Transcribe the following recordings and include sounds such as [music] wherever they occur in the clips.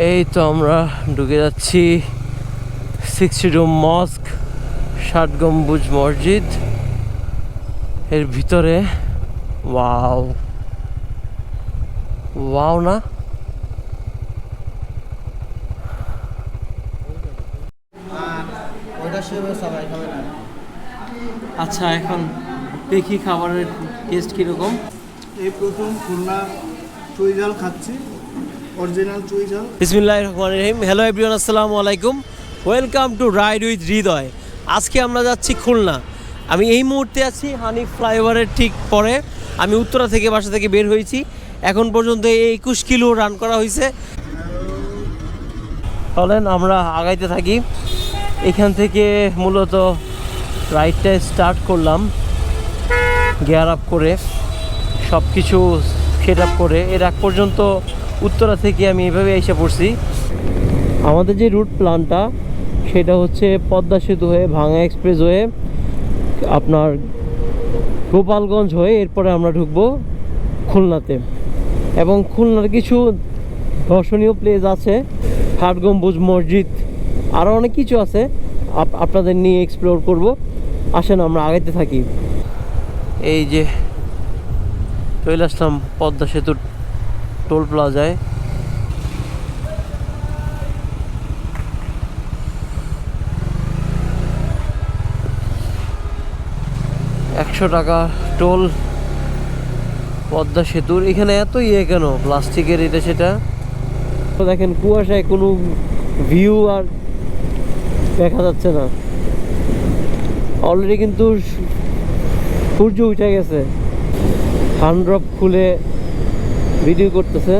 এই তো আমরা ঢুকে যাচ্ছি সিক্সটি রুম মস্ক ষাট গম্বুজ মসজিদ। এর ভিতরে ওয়াও। ওয়াও না? আচ্ছা এখন দেখি খাবারের টেস্ট কীরকম। এই প্রথম খুলনা চুই ঝাল খাচ্ছি। অরিজিনাল চুই রহিম হ্যালো এভরিওয়ান আসসালামু আলাইকুম। Welcome to ride with Hridoy আজকে আমরা যাচ্ছি খুলনা। আমি এই মুহূর্তে আছি হানি ফ্লাইওভারের ঠিক পরে। আমি উত্তরা থেকে বাসা থেকে বের হয়েছি। এখন পর্যন্ত এই একুশ কিলো রান করা হয়েছে। চলেন আমরা আগাইতে থাকি। এখান থেকে মূলত রাইডটা স্টার্ট করলাম। গিয়ার আপ করে। সব কিছু সেট আপ করে। এর আগ পর্যন্ত উত্তরা থেকে আমি এভাবে এসে পড়ছি। আমাদের যে রুট প্ল্যানটা সেটা হচ্ছে পদ্মা সেতু হয়ে ভাঙা এক্সপ্রেস হয়ে আপনার গোপালগঞ্জ হয়ে এরপরে আমরা ঢুকবো খুলনাতে। এবং খুলনার কিছু দর্শনীয় প্লেস আছে, হাট গম্বুজ মসজিদ আরও অনেক কিছু আছে, আপ- আপনাদের নিয়ে এক্সপ্লোর করব। আসেন, আমরা আগাইতে থাকি। এই যে চলে আসলাম পদ্মা সেতুর টোল প্লাজায় একশো টাকা টোল পদ্মা সেতুর। এখানে এত ইয়ে কেন? প্লাস্টিকের এটা সেটা? তো দেখেন, কুয়াশায় কোনো ভিউ আর দেখা যাচ্ছে না। অলরেডি কিন্তু সূর্য উঠে গেছে। হান্ড্রপ খুলে ভিডিও করতেছে।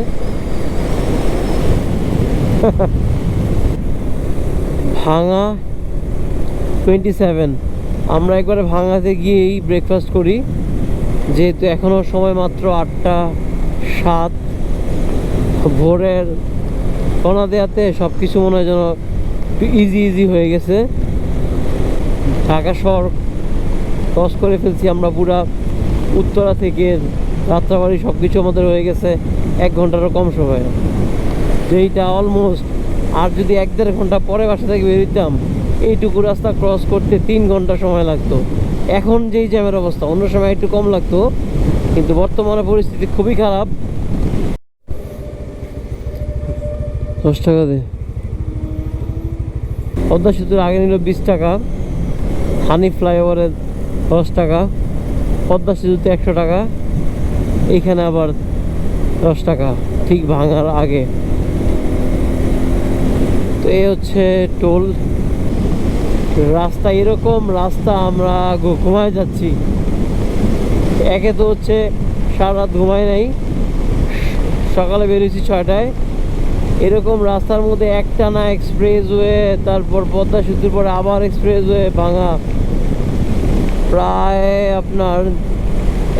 ভাঙা টোয়েন্টি সেভেন আমরা একবারে ভাঙাতে গিয়েই ব্রেকফাস্ট করি, যেহেতু এখনও সময় মাত্র আটটা সাত। ভোরের কণা দেওয়াতে সব কিছু মনে হয় যেন একটু ইজি ইজি হয়ে গেছে। ঢাকা শহর ক্রস করে ফেলছি আমরা পুরা উত্তরা থেকে যাত্রাবাড়ি সব কিছু আমাদের হয়ে গেছে, এক ঘন্টারও কম সময়ে। যেইটা অলমোস্ট আর যদি এক দেড় ঘণ্টা পরে বাসা থেকে বেরোতাম এইটুকু রাস্তা ক্রস করতে তিন ঘণ্টা সময় লাগতো। এখন যেই জ্যামের অবস্থা, অন্য সময় একটু কম লাগতো, কিন্তু বর্তমানে পরিস্থিতি খুবই খারাপ। দশ টাকা দে। পদ্মা সেতুর আগে নিল বিশ টাকা হানি ফ্লাইওভারে দশ টাকা, পদ্মা সেতুতে একশো টাকা এইখানে আবার দশ টাকা, ঠিক ভাঙার আগে। তো এই হচ্ছে টোল। রাস্তা এরকম, রাস্তা আমরা ঘুমায় যাচ্ছি। একে তো হচ্ছে সারা রাত ঘুমায় নাই। সকালে বেরিয়েছি ছয়টায়। এরকম রাস্তার মধ্যে একটানা এক্সপ্রেস ওয়ে তারপর পদ্মা সেতুর পরে আবার এক্সপ্রেস ওয়ে ভাঙা। প্রায় আপনার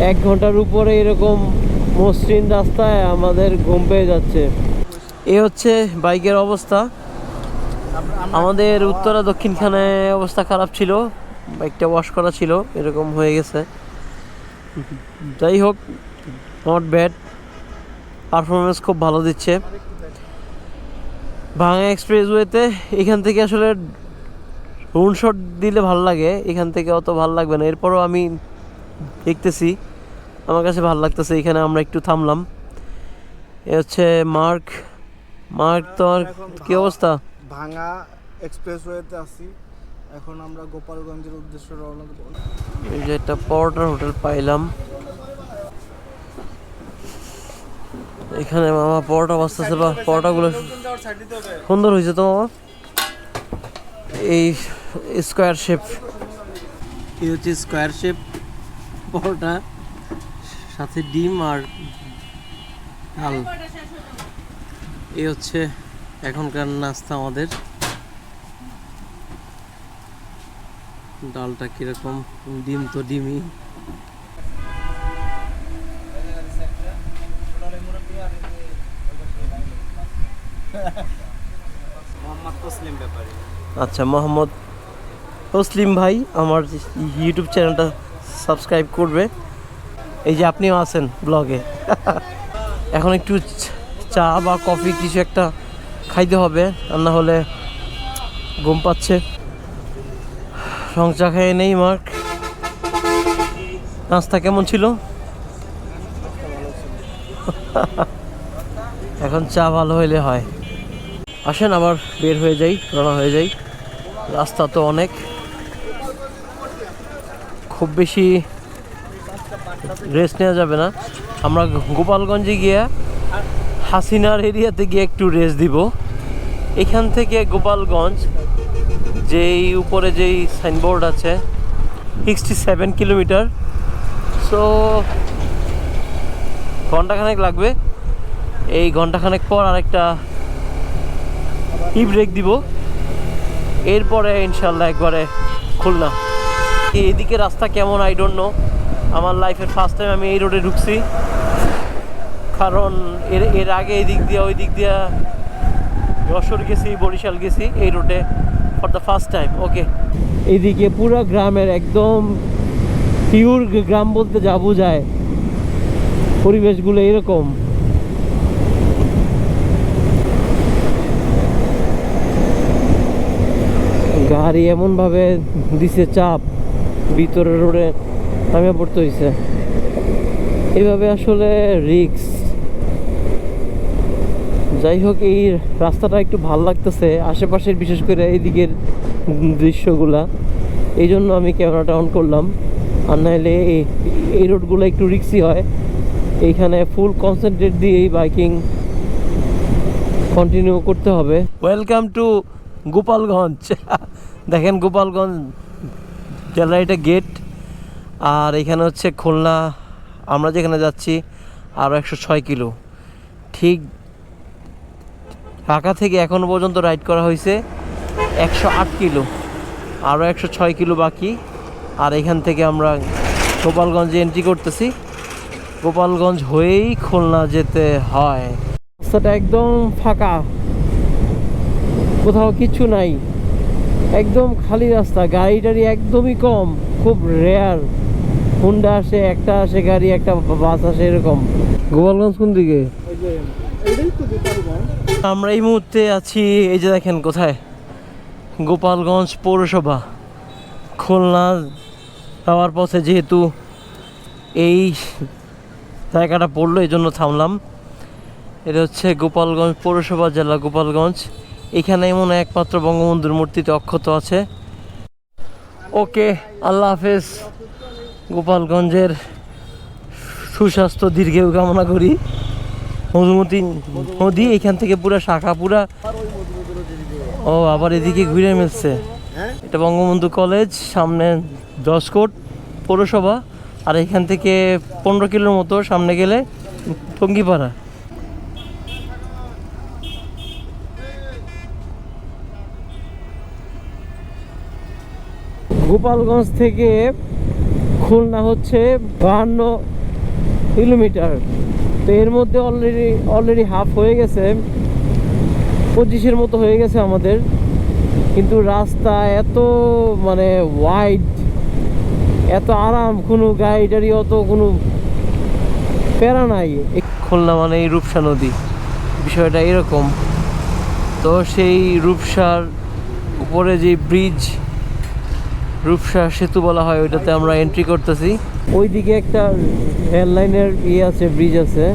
এক ঘণ্টার উপরে এরকম মসৃণ রাস্তায় আমাদের ঘুম পেয়ে যাচ্ছে। এ হচ্ছে বাইকের অবস্থা। আমাদের উত্তরা দক্ষিণখানে অবস্থা খারাপ ছিল, বাইকটা ওয়াশ করা ছিল, এরকম হয়ে গেছে। যাই হোক নট ব্যাড পারফরমেন্স খুব ভালো দিচ্ছে। ভাঙা এক্সপ্রেসওয়েতে এখান থেকে আসলে রুন শট দিলে ভালো লাগে, এখান থেকে অত ভালো লাগবে না। এরপরও আমি দেখতেছি। আমার কাছে ভালো লাগতেছে এখানে আমরা একটু থামলাম। এ হচ্ছে মার্ক মার্ক তো আর কি অবস্থা? ভাঙা এক্সপ্রেসওয়েতে আছি। এখন আমরা গোপালগঞ্জের উদ্দেশ্যে রওনা দেব। এই যে একটা পরোটার হোটেল পাইলাম। এখানে মামা পরোটা বাঁচতেছে বা পরোটাগুলো সুন্দর হয়েছে তো মামা? এই স্কোয়ার শেপ। এই হচ্ছে স্কোয়ার শেপ। পরোটা সাথে ডিম আর ডাল। এই হচ্ছে এখনকার নাস্তা আমাদের। ডালটা কীরকম? ডিম তো ডিমই। মোহাম্মদ তসলিম ব্যাপারী। আচ্ছা মোহাম্মদ তসলিম ভাই আমার ইউটিউব চ্যানেলটা সাবস্ক্রাইব করবে। এই যে আপনিও আছেন ব্লগে। [laughs] এখন একটু চা বা কফি কিছু একটা খাইতে হবে, আর না হলে ঘুম পাচ্ছে। সংচা খেয়ে নেই, মার্ক। নাস্তা কেমন ছিল? [laughs] এখন চা ভালো হইলে হয়। আসেন আবার বের হয়ে যাই, রওনা হয়ে যাই। রাস্তা তো অনেক। খুব বেশি রেস্ট নেওয়া যাবে না। আমরা গোপালগঞ্জে গিয়ে হাসিনার এরিয়াতে গিয়ে একটু রেস্ট দিব। এখান থেকে গোপালগঞ্জ, যেই উপরে যেই সাইনবোর্ড আছে সিক্সটি সেভেন কিলোমিটার সো ঘন্টাখানেক লাগবে। এই ঘন্টাখানেক পর আরেকটা ই ব্রেক দিব। এরপরে ইনশাল্লাহ একবারে খুলনা। এইদিকে রাস্তা কেমন? আই ডোন্ট নো আমার লাইফের ফার্স্ট টাইম আমি এই রোডে ঢুকছি। কারণ এর এর আগে এই দিক দিয়ে ওই দিক দিয়ে যশোর গেছি, বরিশাল গেছি এই রোডে for the first time okay এইদিকে পুরো গ্রামের একদম পিওর গ্রাম বলতে যা বোঝায়, পরিবেশগুলো এরকম। গাড়ি এমনভাবে দিছে চাপ। ভিতরে রোডে নামে পড়তে হয়েছে এইভাবে আসলে রিক্স যাই হোক, এই রাস্তাটা একটু ভালো লাগতেছে, আশেপাশের বিশেষ করে এই দিকের দৃশ্যগুলা। এই জন্য আমি ক্যামেরাটা অন করলাম। আর নাহলে এই- এই রোডগুলো একটু রিক্সি হয়। এইখানে ফুল কনসেন্ট্রেট দিয়েই বাইকিং কন্টিনিউ করতে হবে। ওয়েলকাম টু গোপালগঞ্জ দেখেন গোপালগঞ্জ এটা গেট, আর এখানে হচ্ছে খুলনা, আমরা যেখানে যাচ্ছি আরও একশো ছয় কিলো। ঠিক ঢাকা থেকে এখনও পর্যন্ত রাইড করা হয়েছে একশো আট কিলো আরও একশো ছয় কিলো বাকি। আর এখান থেকে আমরা গোপালগঞ্জে এন্ট্রি করতেছি। গোপালগঞ্জ হয়েই খুলনা যেতে হয়। রাস্তাটা একদম ফাঁকা। কোথাও কিছু নাই। একদম খালি রাস্তা গাড়ি টাড়ি একদমই কম খুব রেয়ার হুন্ডা আসে একটা আসে গাড়ি একটা বাস আসে এরকম। গোপালগঞ্জ কোন দিকে? আমরা এই মুহূর্তে আছি এই যে দেখেন কোথায়? গোপালগঞ্জ পৌরসভা। খুলনা যাওয়ার পথে যেহেতু এই জায়গাটা পড়ল এই জন্য থামলাম। এটা হচ্ছে গোপালগঞ্জ পৌরসভা জেলা গোপালগঞ্জ। এখানে এমন একমাত্র বঙ্গবন্ধুর মূর্তিতে অক্ষত আছে। ওকে, আল্লাহ হাফেজ। গোপালগঞ্জের সুস্বাস্থ্য দীর্ঘেও কামনা করি। মধুমতি নদী, এখান থেকে পুরা শাখা, পুরা ও, আবার এদিকে ঘুরে মিলছে। এটা বঙ্গবন্ধু কলেজ, সামনে দশকোট পৌরসভা, আর এখান থেকে পনেরো কিলোর মতো সামনে গেলে টঙ্গিপাড়া। গোপালগঞ্জ থেকে খুলনা হচ্ছে বাহান্ন কিলোমিটার। তো এর মধ্যে অলরেডি অলরেডি হাফ হয়ে গেছে, পঁচিশের মতো হয়ে গেছে আমাদের। কিন্তু রাস্তা এত মানে ওয়াইড এত আরাম, কোনো গাড়ি টাড়ি অত কোনো প্যারা নাই। খুলনা মানে এই রূপসা নদী। বিষয়টা এরকম। তো সেই রূপসার উপরে যে ব্রিজ রূপসা সেতু বলা হয়, ওইটাতে আমরা এন্ট্রি করতেছি। ওইদিকে একটা রেল লাইনের ইয়ে আছে ব্রিজ আছে,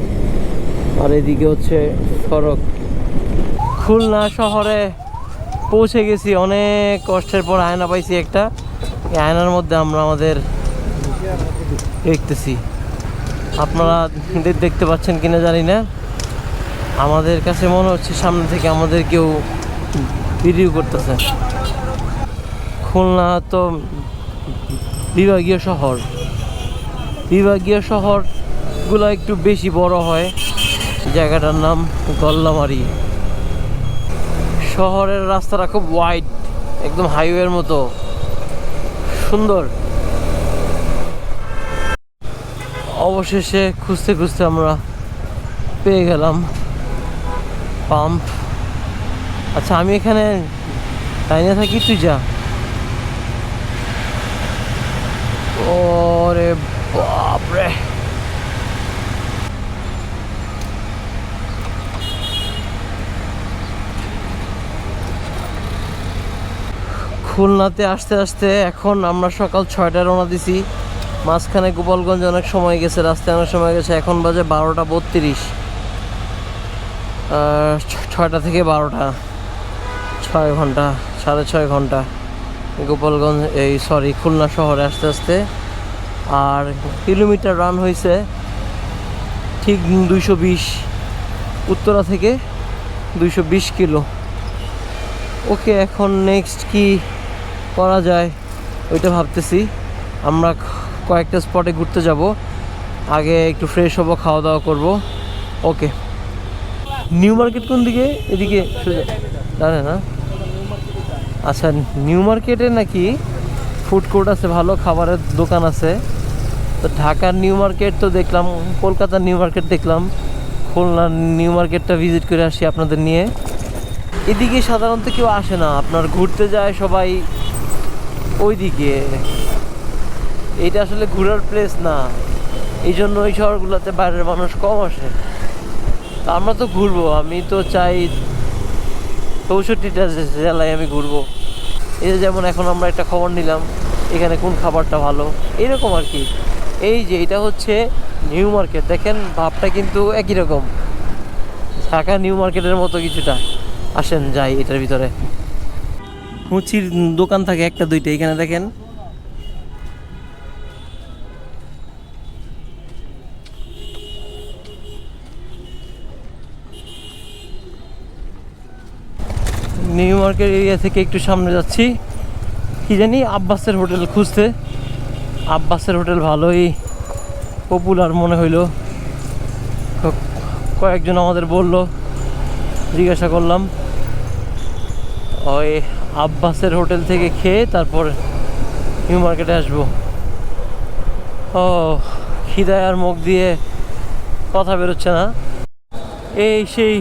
আর এদিকে হচ্ছে সড়ক। খুলনা শহরে পৌঁছে গেছি, অনেক কষ্টের পর আয়না পাইছি একটা। এই আয়নার মধ্যে আমরা আমাদের দেখতেছি। আপনারা দেখতে পাচ্ছেন কিনা জানি না। আমাদের কাছে মনে হচ্ছে সামনে থেকে আমাদের কেউ ভিডিও করতেছে। খুলনা তো বিভাগীয় শহর। বিভাগীয় শহরগুলো একটু বেশি বড় হয়। জায়গাটার নাম গল্লামারি। শহরের রাস্তাটা খুব ওয়াইড একদম হাইওয়ের মতো। সুন্দর। অবশেষে খুঁজতে খুঁজতে আমরা পেয়ে গেলাম পাম্প। আচ্ছা আমি এখানে দাঁড়িয়ে থাকি, তুই যা। ওরে বাপরে। খুলনাতে আসতে আসতে এখন আমরা সকাল ছয়টা রওনা দিছি। মাঝখানে গোপালগঞ্জ অনেক সময় গেছে, রাস্তায় অনেক সময় গেছে। এখন বাজে বারোটা বত্রিশ। ছয়টা থেকে বারোটা। ছয় ঘণ্টা, সাড়ে ছয় ঘণ্টা। গোপালগঞ্জ, এই সরি খুলনা শহরে আস্তে আস্তে আর কিলোমিটার রান হয়েছে ঠিক দুইশো বিশ, উত্তরা থেকে দুইশো বিশ কিলো। ওকে, এখন নেক্সট কি করা যায় ওইটা ভাবতেছি। আমরা কয়েকটা স্পটে ঘুরতে যাব, আগে একটু ফ্রেশ হব খাওয়া দাওয়া করব। ওকে। নিউ মার্কেট কোন দিকে? এদিকে জানে না আচ্ছা নিউ মার্কেটে নাকি ফুড কোর্ট আছে, ভালো খাবারের দোকান আছে। তো ঢাকার নিউ মার্কেট তো দেখলাম কলকাতার নিউ মার্কেট দেখলাম খুলনার নিউ মার্কেটটা ভিজিট করে আসি আপনাদের নিয়ে। এদিকে সাধারণত কেউ আসে না, আপনার ঘুরতে যায় সবাই ওইদিকে। এইটা আসলে ঘোরার প্লেস না, এই জন্য ওই শহরগুলোতে বাইরের মানুষ কম আসে। তা আমরা তো ঘুরবো, আমি তো চাই চৌষট্টিটা জেলায় আমি ঘুরবো। এই যেমন এখন আমরা একটা খবর নিলাম, এখানে কোন খাবারটা ভালো, এরকম আর কি। এই যে এটা হচ্ছে নিউ মার্কেট। দেখেন, ভাবটা কিন্তু একই রকম। ঢাকা নিউ মার্কেটের মতো কিছুটা। আসেন, যাই এটার ভিতরে। মুচির দোকান থাকে একটা, দুইটা। এখানে দেখেন। নিউ মার্কেট এরিয়া থেকে একটু সামনে যাচ্ছি। কি জানি, আব্বাসের হোটেল খুঁজতে। আব্বাসের হোটেল ভালোই পপুলার মনে হইল। কয়েকজন আমাদের বলল, জিজ্ঞাসা করলাম, ওই আব্বাসের হোটেল থেকে খেয়ে তারপর নিউ মার্কেটে আসব। ও, খিদায় আর মুখ দিয়ে কথা বেরোচ্ছে না। এই সেই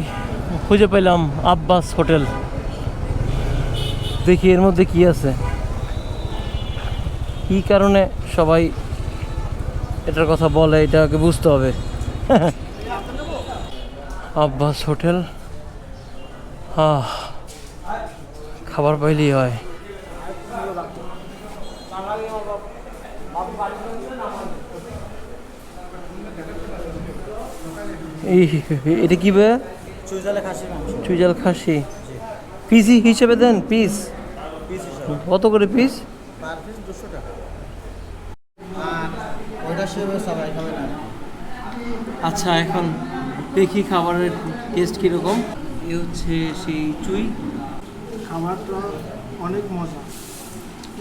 খুঁজে পেলাম আব্বাস হোটেল। দেখি এর মধ্যে কি আছে। কি কারণে সবাই এটার কথা বলে এটাকে বুঝতে হবে। আব্বাস হোটেল। আহ খাবার পাইলেই হয়। এই এটা কি বে? চুইজালে খাসি পিস হিসেবে দেন পিস। পিস কত করে পিস? পার পিস দুশো টাকা আর ওইটা সেভাবে সবাই খাবে না আচ্ছা এখন দেখি খাবারের টেস্ট কীরকম। এ হচ্ছে সেই চুই। খাবারটা অনেক মজা।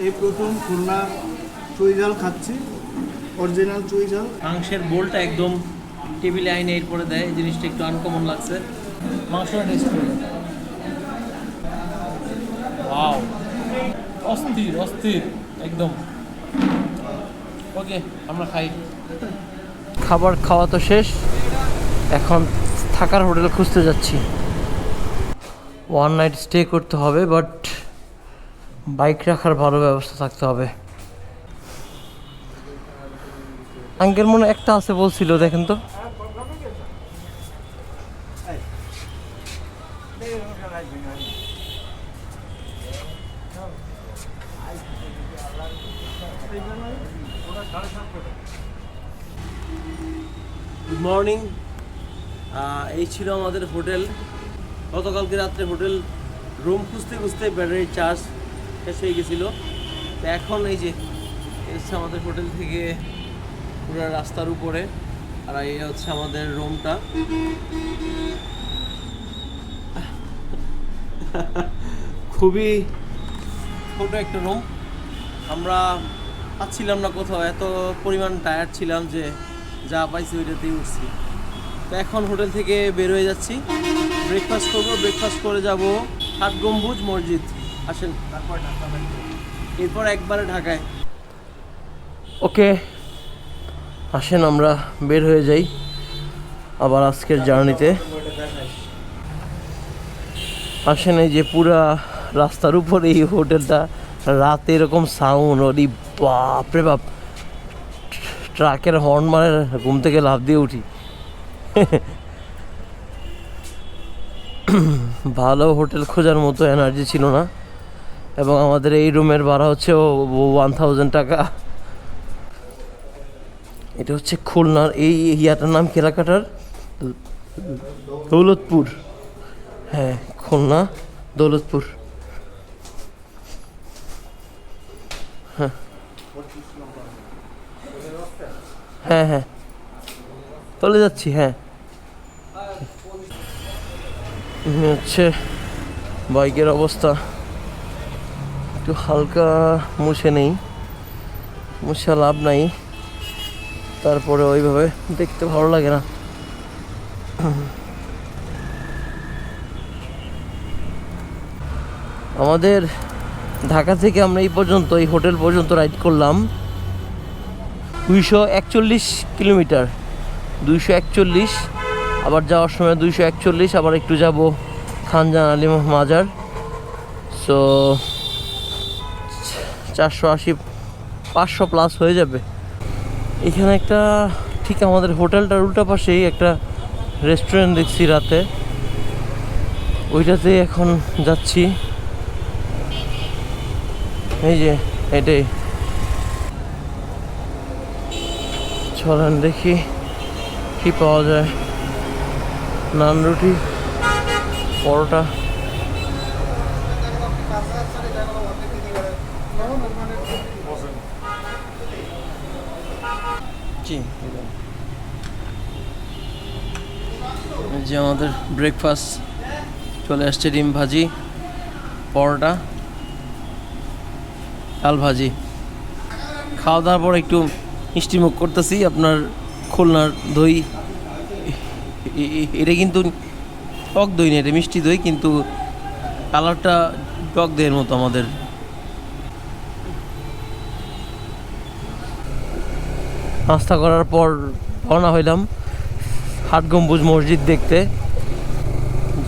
এই প্রথম খুলনা চুই ঝাল খাচ্ছি অরিজিনাল চুই ঝাল। মাংসের বোলটা একদম টেবিলে আইনে এরপরে দেয় এই জিনিসটা একটু আনকমন লাগছে। মাংসটা টেস্ট করে ওয়াও অস্থির অস্থির একদম। ওকে, আমরা খাই। খাবার খাওয়া তো শেষ। এখন থাকার হোটেল খুঁজতে যাচ্ছি। ওয়ান নাইট স্টে করতে হবে বাট বাইক রাখার ভালো ব্যবস্থা থাকতে হবে। আঙ্কেল মনে একটা আছে বলছিল, দেখেন তো। গুড মর্নিং এই ছিল আমাদের হোটেল। গতকালকে রাত্রে হোটেল রুম খুঁজতে খুঁজতে ব্যাটারির চার্জ শেষ হয়ে গেছিল। তো এখন এই যে এসছে আমাদের হোটেল থেকে পুরো রাস্তার উপরে। আর এই হচ্ছে আমাদের রুমটা [laughs] খুবই ছোট একটা রুম আমরা পাচ্ছিলাম না কোথাও এত পরিমাণ টায়ার ছিলাম যে যা পাইছি ওইটাতেই উঠছি। তো এখন হোটেল থেকে বের হয়ে যাচ্ছি। ব্রেকফাস্ট করব ব্রেকফাস্ট করে যাব ষাট গম্বুজ মসজিদ। আসেন। তারপর। এরপর একবারে ঢাকায়। ওকে আসেন আমরা বের হয়ে যাই আবার আজকের জার্নিতে আসেন এই যে পুরা রাস্তার উপর এই হোটেলটা, রাতে এরকম সাউন্ড ওরি বাপরে বাপ। ট্রাকের হর্ন মারে ঘুম থেকে লাফ দিয়ে উঠি। ভালো হোটেল খোঁজার মতো এনার্জি ছিল না। এবং আমাদের এই রুমের ভাড়া হচ্ছে ওয়ান থাউজেন্ড টাকা। এটা হচ্ছে খুলনার এই ইয়াটার নাম কেরাকাটার দৌলতপুর। হ্যাঁ খুলনা দৌলতপুর। হ্যাঁ। হ্যাঁ হ্যাঁ। চলে যাচ্ছি হ্যাঁ। হচ্ছে বাইকের অবস্থা। একটু হালকা মুছে নেই। মুছে লাভ নাই। তারপরে ওইভাবে দেখতে ভালো লাগে না। আমাদের ঢাকা থেকে আমরা এই পর্যন্ত, এই হোটেল পর্যন্ত রাইড করলাম। দুইশো একচল্লিশ কিলোমিটার। দুইশো একচল্লিশ, আবার যাওয়ার সময় দুইশো একচল্লিশ, আবার একটু যাব খানজান আলী মাজার। সো চারশো আশি, পাঁচশো প্লাস হয়ে যাবে। এখানে একটা, ঠিক আমাদের হোটেলটার উল্টা পাশেই একটা রেস্টুরেন্ট দেখছি রাতে। ওইটাতে এখন যাচ্ছি। এই যে এটাই চলেন দেখি কি পাওয়া যায়। নান রুটি, পরোটা। যে আমাদের ব্রেকফাস্ট চলে আসছে, ডিম ভাজি, পরোটা। ডাল ভাজি খাওয়া দাওয়ার পর একটু মিষ্টি মুখ করতেছি, আপনার খুলনার দই। এটা কিন্তু টক দই না, এটা মিষ্টি দই, কিন্তু কালারটা টক দইয়ের মতো আমাদের। নাস্তা করার পর রওনা হইলাম হাট গম্বুজ মসজিদ দেখতে।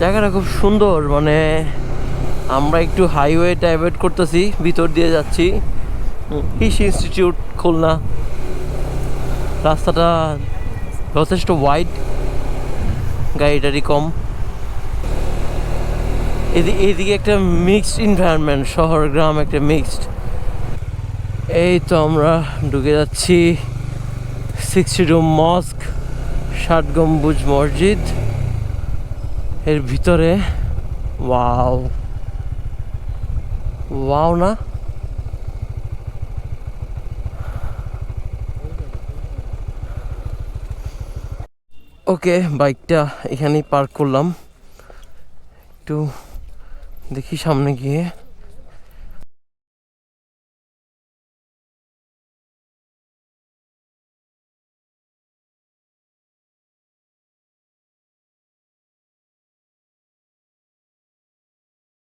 জায়গাটা খুব সুন্দর মানে আমরা একটু হাইওয়ে ডাইভার্ট করতেছি, ভিতর দিয়ে যাচ্ছি। কৃষি ইনস্টিটিউট খুলনা। রাস্তাটা যথেষ্ট ওয়াইড গাড়িটারি কম। এদিকে এইদিকে একটা মিক্সড এনভায়রনমেন্ট শহর, গ্রাম একটা মিক্সড এই তো আমরা ঢুকে যাচ্ছি সিক্সটি রুম মস্ক ষাট গম্বুজ মসজিদ। এর ভিতরে ওয়াও ওয়াও না? ওকে বাইকটা এখানেই পার্ক করলাম। একটু দেখি সামনে গিয়ে।